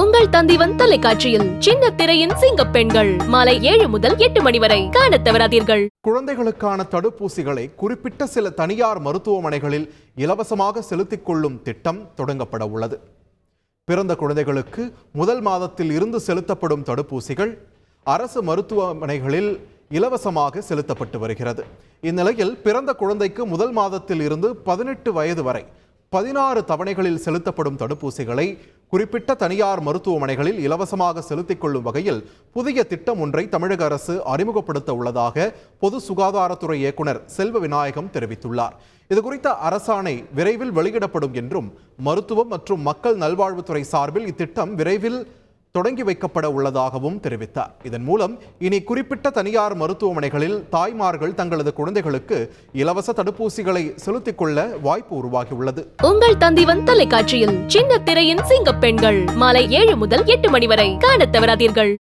உங்கள் தந்திவன் தொலைக்காட்சியில் சின்ன திரையின் சிங்க பெண்கள். மாலை ஏழு முதல் எட்டு மணி வரை காண தவறாதீர்கள். குழந்தைகளுக்கான தடுப்பூசிகளை குறிப்பிட்ட சில தனியார் மருத்துவமனைகளில் இலவசமாக செலுத்திக் கொள்ளும் திட்டம் தொடங்கப்பட உள்ளது. பிறந்த குழந்தைகளுக்கு முதல் மாதத்தில் இருந்து செலுத்தப்படும் தடுப்பூசிகள் அரசு மருத்துவமனைகளில் இலவசமாக செலுத்தப்பட்டு வருகிறது. இந்நிலையில் பிறந்த குழந்தைக்கு முதல் மாதத்தில் இருந்து பதினெட்டு வயது வரை பதினாறு தவணைகளில் செலுத்தப்படும் தடுப்பூசிகளை குறிப்பிட்ட தனியார் மருத்துவமனைகளில் இலவசமாக செலுத்திக் கொள்ளும் வகையில் புதிய திட்டம் ஒன்றை தமிழக அரசு அறிமுகப்படுத்த உள்ளதாக பொது சுகாதாரத்துறை இயக்குனர் செல்வ விநாயகம் தெரிவித்துள்ளார். இதுகுறித்த அரசாணை விரைவில் வெளியிடப்படும் என்றும் மருத்துவம் மற்றும் மக்கள் நல்வாழ்வுத்துறை சார்பில் இத்திட்டம் விரைவில் தொடங்கி வைக்கப்பட உள்ளதாகவும் தெரிவித்தார். இதன் மூலம் இனி குறிப்பிட்ட தனியார் மருத்துவமனைகளில் தாய்மார்கள் தங்களது குழந்தைகளுக்கு இலவச தடுப்பூசிகளை செலுத்திக் கொள்ள வாய்ப்பு உருவாகியுள்ளது. உங்கள் தந்திவன் தொலைக்காட்சியில் சின்ன திரையின் சிங்க பெண்கள் மாலை ஏழு முதல் எட்டு மணி வரை காண தவறாதீர்கள்.